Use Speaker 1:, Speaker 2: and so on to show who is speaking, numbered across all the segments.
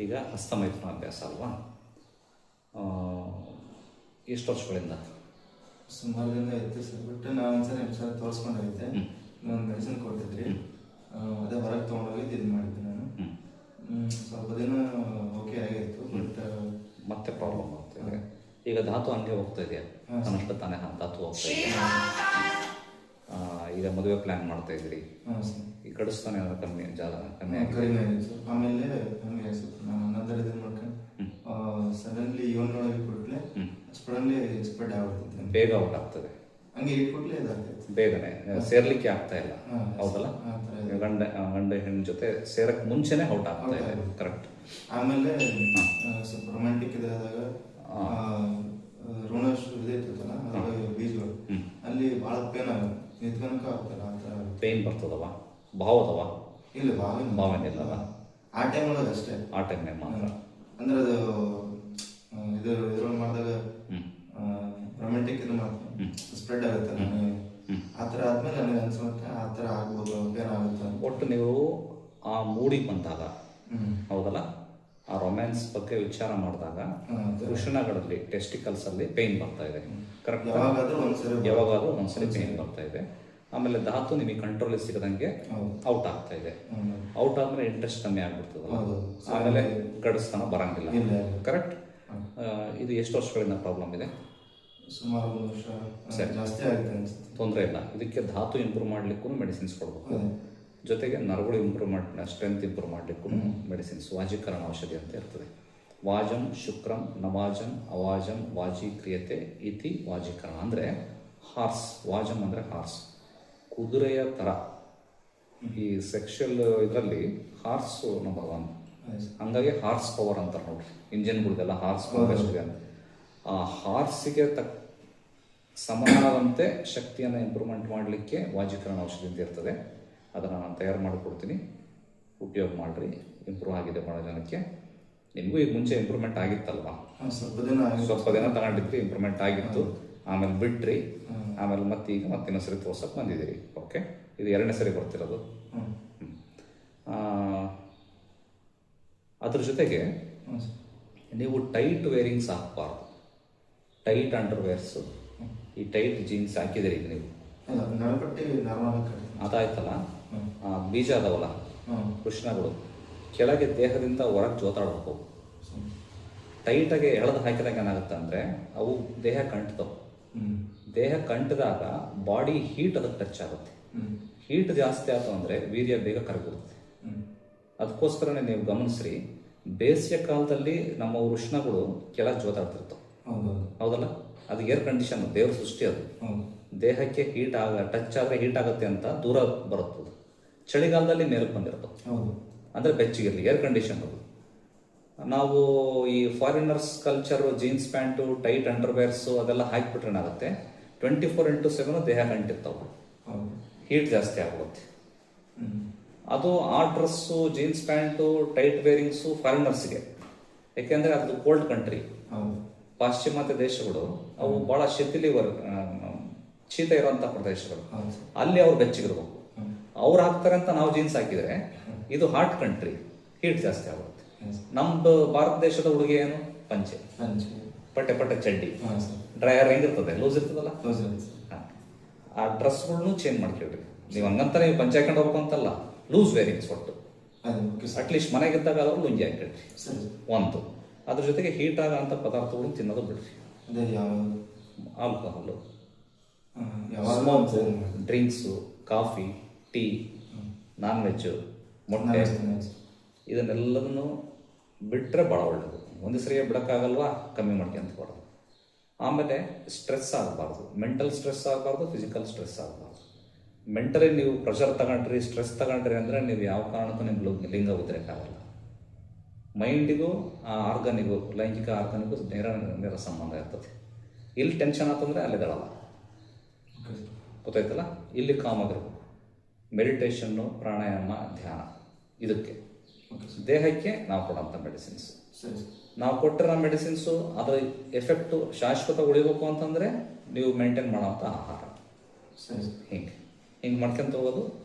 Speaker 1: ಈಗ ಹಸ್ತಮೈಥುನ ಅಭ್ಯಾಸ ಅಲ್ವಾ? ಆ, ಎಷ್ಟು ವರ್ಷಗಳಿಂದ?
Speaker 2: ಸುಮಾರು ದಿನ ಇತ್ತು ಸರ್ ಬಿಟ್ಟು ನಾನು ಒಂದ್ಸರಿ ತೋರಿಸ್ಕೊಂಡು ತೋರಿಸ್ಕೊಂಡೋಗಿದ್ದೆ ಒಂದು ಮೆಡಿಸಿನ್ ಕೊಟ್ಟಿದ್ರಿ ಅದೇ ಹೊರಗೆ ತೊಗೊಂಡೋಗಿ ಇದು ಮಾಡಿದ್ದೆ ನಾನು. ಸ್ವಲ್ಪ ದಿನ ಓಕೆ ಆಗಿತ್ತು ಬಟ್
Speaker 1: ಮತ್ತೆ ಪ್ರಾಬ್ಲಮ್ ಆಗ್ತಿದೆ. ಈಗ ಧಾತು ಹಂಗೆ ಹೋಗ್ತಾ ಇದೆಯಾ. ತನ್ನಷ್ಟು ತಾನೇ ಹಾ- ಧಾತು ಹೋಗ್ತಾ ಇದೆಯಾ? ಆ, ಈಗ ಮದುವೆ ಪ್ಲಾನ್ ಮಾಡ್ತಾ ಇದ್ರಿ
Speaker 2: ಹಾಂ ಸರ್.
Speaker 1: ಈ ಕಡಿಸ್ತಾನೆ ಅವರ ಕಮ್ಮಿ ಜಾಗ ಕಮ್ಮಿ
Speaker 2: ಕಡಿಮೆ ಆಗಿದೆ ಸರ್. ಆಮೇಲೆ ಸ್ವಲ್ಪ ನಾನು ನಂತರ ಇದನ್ನು ಮಾಡ್ಕೊಂಡು ಸಡನ್ಲಿ ಇವನೊಳಗೆ ಕೊಟ್ಲೆ. ಸಡನ್ಲಿ ಸ್ಪ್ರೆಡ್ ಆಗ್ಬಿಡ್ತದೆ
Speaker 1: ಬೇಗ ಔಟ್ ಆಗ್ತದೆ.
Speaker 2: ಹಂಗೆ ಇಟ್ಬಿಟ್ಲೆ ಇದಾಗ್ತೈತೆ.
Speaker 1: ಬೇಗನೆ. ಸೇರ್ಲಿಕ್ಕೆ ಆಗ್ತಾ ಇಲ್ಲ. ಹೌದಲ್ಲ? ಗಂಡ ಗಂಡ ಹೆಣ್ಣು ಜೊತೆ ಸೇರಕ್ ಮುಂಚೆನೆ ಔಟ್ ಆಗ್ತಾ ಇದೆ. ಕರೆಕ್ಟ್
Speaker 2: ಆಮೇಲೆ ಸ್ವಲ್ಪ ರೊಮ್ಯಾಂಟಿಕ್ ಇದಾದಾಗ
Speaker 1: ಋಣ
Speaker 2: ಇದೆ ಇದೈತಲ್ಲ ಬೀಜಗಳು ಅಲ್ಲಿ ಭಾಳ ಪೇನ್ ಆಗುತ್ತೆ. ನಿಂತ್ಕೊಳಕ ಆಗುತ್ತಲ್ಲ ಆ ಥರ
Speaker 1: ಪೇನ್ ಬರ್ತದವ ಭಾವದವ
Speaker 2: ಇಲ್ಲ ಭಾವನೆ
Speaker 1: ಭಾವನೆ ಇಲ್ಲಲ್ಲ?
Speaker 2: ಆ ಟೈಮ್ ಒಳಗೆ ಅಷ್ಟೇ.
Speaker 1: ಆ ಟೈಮ್ನಾಗ ಮಾತ್ರ.
Speaker 2: ಅಂದ್ರೆ ಅದು ಇದು ಇದ್ರೊಳಗೆ ಮಾಡಿದಾಗ ರೊಮ್ಯಾಂಟಿಕ್ ಇದು ಮಾಡ್ತೀನಿ ಸ್ಪ್ರೆಡ್ ಆಗುತ್ತೆ ನನಗೆ. ಆ ಥರ ಆದಮೇಲೆ ನನಗೆ ಅನ್ಸುತ್ತೆ ಆ ಥರ ಆಗ್ಬೋದು ಏನಾಗುತ್ತೆ
Speaker 1: ಒಟ್ಟು ನೀವು ಆ ಮೂಡಿಗೆ ಬಂದಾಗ ಹೌದಲ್ಲ? ಆ ರೊಮ್ಯಾನ್ಸ್ ಬಗ್ಗೆ ವಿಚಾರ ಮಾಡಿದಾಗ
Speaker 2: ಋಷಣಗಳಲ್ಲಿ
Speaker 1: ವೃಷಣಗಳಲ್ಲಿ ಟೆಸ್ಟಿಕಲ್ಸ್ ಅಲ್ಲಿ ಪೇನ್ ಬರ್ತಾ ಇದೆ. ಕರೆಕ್ಟ್
Speaker 2: ಯಾವಾಗಾದ್ರೂ ಒಂದ್ಸರಿ
Speaker 1: ಪೇನ್ ಬರ್ತಾ ಇದೆ. ಆಮೇಲೆ ಧಾತು ನಿಮಗೆ ಕಂಟ್ರೋಲ್ ಸಿಗದಂಗೆ ಔಟ್ ಆಗ್ತಾ ಇದೆ. ಔಟ್ ಆದ್ರೆ ಇಂಟ್ರೆಸ್ಟ್ ಕಮ್ಮಿ ಆಗ್ಬಿಡ್ತದಲ್ಲ. ಆಮೇಲೆ ಗಡಸ್ತನ ಬರಂಗಿಲ್ಲ. ಕರೆಕ್ಟ್ ಇದು ಎಷ್ಟು ವರ್ಷಗಳಿಂದ ಪ್ರಾಬ್ಲಮ್ ಇದೆ?
Speaker 2: ಸುಮಾರು ಒಂದು ವರ್ಷ. ಜಾಸ್ತಿ ಆಗುತ್ತೆ
Speaker 1: ತೊಂದರೆ ಇಲ್ಲ. ಇದಕ್ಕೆ ಧಾತು ಇಂಪ್ರೂವ್ ಮಾಡ್ಲಿಕ್ಕೂ ಮೆಡಿಸಿನ್ಸ್ ಕೊಡಬೇಕು. ಜೊತೆಗೆ ನರಗಳು ಇಂಪ್ರೂವ್ ಮಾಡಿ ಸ್ಟ್ರೆಂತ್ ಇಂಪ್ರೂವ್ ಮಾಡಲಿಕ್ಕೂ ಮೆಡಿಸಿನ್ಸ್ ವಾಜೀಕರಣ ಔಷಧಿ ಅಂತ ಇರ್ತದೆ. ವಾಜಂ ಶುಕ್ರಂ ನವಾಜಂ ಅವಾಜಂ ವಾಜೀಕ್ರಿಯತೆ ಇತಿ ವಾಜೀಕರಣ. ಅಂದರೆ ಹಾರ್ಸ್ ವಾಜಂ ಅಂದರೆ ಹಾರ್ಸ್. ಕುದುರೆಯ ಥರ ಈ ಸೆಕ್ಷುಯಲ್ ಇದರಲ್ಲಿ ಹಾರ್ಸ್ ನಮ್ಮ
Speaker 2: ಆಯ್ತು.
Speaker 1: ಹಂಗಾಗಿ ಹಾರ್ಸ್ ಪವರ್ ಅಂತಾರೆ ನೋಡ್ರಿ. ಇಂಜಿನ್ಗಳಿಗೆಲ್ಲ ಹಾರ್ಸ್ ಪವರ್ ಎಷ್ಟಿದೆ ಅಂತ. ಆ ಹಾರ್ಸಿಗೆ ತಕ್ಕ ಸಮಾನವಂತೆ ಶಕ್ತಿಯನ್ನು ಇಂಪ್ರೂವ್ಮೆಂಟ್ ಮಾಡಲಿಕ್ಕೆ ವಾಜೀಕರಣ ಔಷಧಿ ಅಂತ ಇರ್ತದೆ. ಅದನ್ನು ನಾನು ತಯಾರು ಮಾಡಿಕೊಡ್ತೀನಿ. ಉಪಯೋಗ ಮಾಡಿರಿ. ಇಂಪ್ರೂವ್ ಆಗಿದೆ ಭಾಳ ಜನಕ್ಕೆ. ನಿಮಗೂ ಈಗ ಮುಂಚೆ ಇಂಪ್ರೂವ್ಮೆಂಟ್ ಆಗಿತ್ತಲ್ವಾ?
Speaker 2: ಸ್ವಲ್ಪ ದಿನ.
Speaker 1: ಸ್ವಲ್ಪ ದಿನ ತಗೊಂಡಿದ್ರಿ ಇಂಪ್ರೂವ್ಮೆಂಟ್ ಆಗಿತ್ತು. ಆಮೇಲೆ ಬಿಟ್ರಿ. ಆಮೇಲೆ ಮತ್ತೆ ಈಗ ಮತ್ತೆ ಇನ್ನೊಂದು ಸರಿ ತೋರ್ಸಕ್ಕೆ ಬಂದಿದ್ದೀರಿ. ಓಕೆ ಇದು ಎರಡನೇ ಸರಿ ಬರ್ತಿರೋದು. ಅದ್ರ ಜೊತೆಗೆ ನೀವು ಟೈಟ್ ವೇರಿಂಗ್ಸ್ ಹಾಕಬಾರ್ದು. ಟೈಟ್ ಅಂಡರ್ ವೇರ್ಸ್ ಈ ಟೈಟ್ ಜೀನ್ಸ್ ಹಾಕಿದಿರಿ ಈಗ ನೀವು. ಅದಾಯ್ತಲ್ಲ? ಬೀಜ ಅದಾವಲ್ಲ? ಕೃಷ್ಣಗಳು. ಕೆಳಗೆ ದೇಹದಿಂದ ಹೊರಗೆ ಜೋತಾಡಬೇಕು. ಟೈಟಾಗಿ ಎಳೆದು ಹಾಕಿದಾಗ ಏನಾಗುತ್ತೆ ಅಂದರೆ ಅವು ದೇಹ ಕಂಟ್ತವೆ. ದೇಹ ಕಂಟಿದಾಗ ಬಾಡಿ ಹೀಟ್ ಅದಕ್ಕೆ ಟಚ್ ಆಗುತ್ತೆ. ಹೀಟ್ ಜಾಸ್ತಿ ಆಯ್ತು ಅಂದರೆ ವೀರ್ಯ ಬೇಗ
Speaker 2: ಕರಗುತ್ತೆ
Speaker 1: ಅದಕ್ಕೋಸ್ಕರನೇ ನೀವು ಗಮನಿಸ್ರಿ ಬೇಸಿಗೆ ಕಾಲದಲ್ಲಿ ನಮ್ಮ ಉಷ್ಣಗಳು ಕೆಳಗೆ ಜೋತಾಡ್ತಿರ್ತವೆ.
Speaker 2: ಹೌದು ಹೌದು
Speaker 1: ಹೌದಲ್ಲ? ಅದು ಏರ್ ಕಂಡೀಷನ್ ದೇವ್ರ ಸೃಷ್ಟಿ ಅದು. ದೇಹಕ್ಕೆ ಹೀಟ್ ಆಗ ಟಚ್ ಆದರೆ ಹೀಟ್ ಆಗುತ್ತೆ ಅಂತ ದೂರ ಬರುತ್ತದೆ. ಚಳಿಗಾಲದಲ್ಲಿ ಮೇಲಕ್ಕೆ ಬಂದಿರ್ತವೆ
Speaker 2: ಹೌದು.
Speaker 1: ಅಂದರೆ ಬೆಚ್ಚಗಿರಲಿ ಏರ್ ಕಂಡೀಷನ್ ಅದು. ನಾವು ಈ foreigners culture jeans pant tight underwears ಅದೆಲ್ಲ ಹಾಕಿಬಿಟ್ರೆ ಏನಾಗುತ್ತೆ? ಟ್ವೆಂಟಿ ಫೋರ್ ಇಂಟು ಸೆವೆನ್ ದೇಹ ಕಂಟಿರ್ತಾವೆ ಹೀಟ್ ಜಾಸ್ತಿ ಆಗುತ್ತೆ ಅದು ಆ dress jeans pant tight wearings ಫಾರಿನರ್ಸ್ಗೆ ಯಾಕೆಂದರೆ ಅದು ಕೋಲ್ಡ್ ಕಂಟ್ರಿ ಪಾಶ್ಚಿಮಾತ್ಯ ದೇಶಗಳು ಅವು ಬಹಳ ಶಿಥಿಲಿ ಶೀತ ಇರುವಂತಹ ಪ್ರದೇಶಗಳು. ಅಲ್ಲಿ ಅವ್ರು ಬೆಚ್ಚಿಗಿರ್ಬೇಕು. ಅವ್ರು ಹಾಕ್ತಾರೆ ಅಂತ ನಾವು ಜೀನ್ಸ್ ಹಾಕಿದ್ರೆ ಇದು ಹಾಟ್ ಕಂಟ್ರಿ ಹೀಟ್ ಜಾಸ್ತಿ ಆಗುತ್ತೆ. ನಮ್ದು ಭಾರತ ದೇಶದ ಉಡುಗೆ ಏನು? ಪಂಚೆ.
Speaker 2: ಪಂಚ್.
Speaker 1: ಪಟ್ಟೆ ಪಟ್ಟೆ ಚಡ್ಡಿ. ಡ್ರೈಯರ್ ಹೆಂಗಿರ್ತದೆ? ಲೂಸ್ ಇರ್ತದಲ್ಲ. ಆ ಡ್ರೆಸ್ಗಳನ್ನು ಚೇಂಜ್ ಮಾಡ್ಕೊಳ್ರಿ. ನೀವು ಹಂಗಂತ ನೀವು ಪಂಚೆ ಹಾಕೊಂಡು ಹೋಗ್ಬೇಕು ಅಂತಲ್ಲ ಲೂಸ್ ವೇರಿಂಗ್ಸ್ ಒಟ್ಟು ಅಟ್ಲೀಸ್ಟ್ ಮನೆಗಿದ್ದಾಗ ಆದ್ರೂ ಲುಂಗಿ ಹಾಕಿಡ್ರಿ ಒಂದು. ಅದ್ರ ಜೊತೆಗೆ ಹೀಟ್ ಆಗಂತ ಪದಾರ್ಥಗಳು ತಿನ್ನೋದು ಬಿಡ್ರಿ. Alcohol. Drinks coffee tea non veg ಮೊಟ್ಟೆ ಇದನ್ನೆಲ್ಲದನ್ನು ಬಿಟ್ಟರೆ ಭಾಳ ಒಳ್ಳೆಯದು ಒಂದು ಸರಿಯೇ ಬಿಡೋಕ್ಕಾಗಲ್ವಾ? ಕಮ್ಮಿ ಮಾಡ್ಕೊಂತ ಆಮೇಲೆ ಸ್ಟ್ರೆಸ್ ಆಗಬಾರ್ದು. ಮೆಂಟಲ್ ಸ್ಟ್ರೆಸ್ ಆಗಬಾರ್ದು ಫಿಸಿಕಲ್ ಸ್ಟ್ರೆಸ್ ಆಗಬಾರ್ದು. ಮೆಂಟಲಿ ನೀವು ಪ್ರೆಷರ್ ತಗೊಂಡ್ರಿ ಸ್ಟ್ರೆಸ್ ತಗೊಂಡ್ರಿ ಅಂದರೆ ನೀವು ಯಾವ ಕಾರಣಕ್ಕೂ ನಿಮ್ಗೆ ಲಿಂಗ ಲಿಂಗ ಉದ್ರೇಕಾಗಲ್ಲ. ಮೈಂಡಿಗೂ ಆ ಆರ್ಗನಿಗೂ ಲೈಂಗಿಕ ಆರ್ಗನಿಗೂ ನೇರ ನೇರ ಸಂಬಂಧ ಇರ್ತದೆ. ಇಲ್ಲಿ ಟೆನ್ಷನ್ ಆತಂದರೆ ಅಲ್ಲಿಗಳಲ್ಲ ಗೊತ್ತಾಯ್ತಲ್ಲ? ಇಲ್ಲಿ ಕಾಮ್ ಆಗಿರ್ಬೇಕು. ಮೆಡಿಟೇಷನ್ನು ಪ್ರಾಣಾಯಾಮ ಧ್ಯಾನ. ಇದಕ್ಕೆ. ದೇಹಕ್ಕೆ ನಾವು ಕೊಡೋಂಥ ಮೆಡಿಸಿನ್ಸ್. ನಾವು ಕೊಟ್ಟಿರೋ ಮೆಡಿಸಿನ್ಸು ಅದರ ಎಫೆಕ್ಟು ಶಾಶ್ವತ ಉಳಿಬೇಕು ಅಂತಂದರೆ ನೀವು ಮೇಂಟೈನ್ ಮಾಡೋಂಥ ಆಹಾರ. ಹಿಂಗೆ. ಹಿಂಗೆ ಮಾಡ್ಕೊಂತ ಹೋಗೋದು.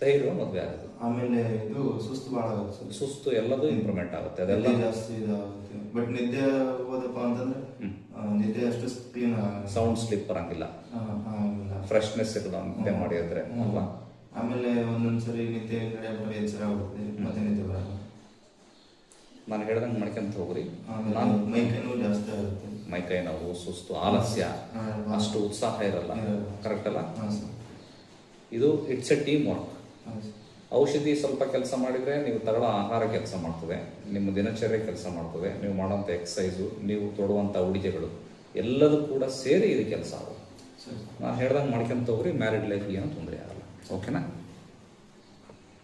Speaker 1: ಧೈರ್ಯ ಮದುವೆ ಆಗುತ್ತೆ
Speaker 2: ಆಮೇಲೆ ಇದು ಸುಸ್ತು ಭಾಳ ಆಗುತ್ತೆ
Speaker 1: ಸುಸ್ತು ಎಲ್ಲದೂ ಇಂಪ್ರೂವ್ಮೆಂಟ್ ಆಗುತ್ತೆ. ಅದೆಲ್ಲ
Speaker 2: ಜಾಸ್ತಿ ಇದಾಗುತ್ತೆ. ಬಟ್ ನಿದ್ದೆ ಹೋದಪ್ಪ ಅಂತಂದ್ರೆ ನಿದ್ದೆ ಅಷ್ಟು ಕ್ಲೀನ್
Speaker 1: ಸೌಂಡ್ ಸ್ಲಿಪ್ ಬರಂಗಿಲ್ಲ. ಫ್ರೆಶ್ನೆಸ್ ಇರೋದು ನಿದ್ದೆ ಮಾಡಿದ್ರೆ ಅಲ್ವಾ?
Speaker 2: ಕಡೆ ಎಚ್ಚರ
Speaker 1: ನಾನು ಹೇಳ್ದಂಗೆ ಮಾಡ್ಕೊಂತ ಹೋಗ್ರಿ. ನಾನು
Speaker 2: ಮೈ ಕೈನೂ ಜಾಸ್ತಿ ಆಗುತ್ತೆ.
Speaker 1: ಮೈಕೈ ನೋವು ಸುಸ್ತು ಆಲಸ್ಯ ಅಷ್ಟು ಉತ್ಸಾಹ ಇರಲ್ಲ. ಕರೆಕ್ಟ್ ಅಲ್ಲ? ಇದು ಇಟ್ಸ್ ಎ ಟೀಮ್ ವರ್ಕ್ ಔಷಧಿ ಸ್ವಲ್ಪ ಕೆಲಸ ಮಾಡಿದರೆ ನೀವು ತಗೊಳ್ಳೋ ಆಹಾರ ಕೆಲಸ ಮಾಡ್ತದೆ ನಿಮ್ಮ ದಿನಚರ್ಯ ಕೆಲಸ ಮಾಡ್ತದೆ ನೀವು ಮಾಡೋಂಥ ಎಕ್ಸಸೈಸು ನೀವು ತೊಡುವಂಥ ಉಡುಗೆಗಳು ಎಲ್ಲದೂ ಕೂಡ ಸೇರಿ ಇದು ಕೆಲಸ ಆಗುತ್ತೆ. ನಾನು ಹೇಳ್ದಂಗೆ ಮಾಡ್ಕೊಂತ ಹೋಗ್ರಿ ಮ್ಯಾರಿಡ್ ಲೈಫ್ಗೆ ಏನೂ ತೊಂದರೆ ಆಗಲ್ಲ. ಓಕೆನಾ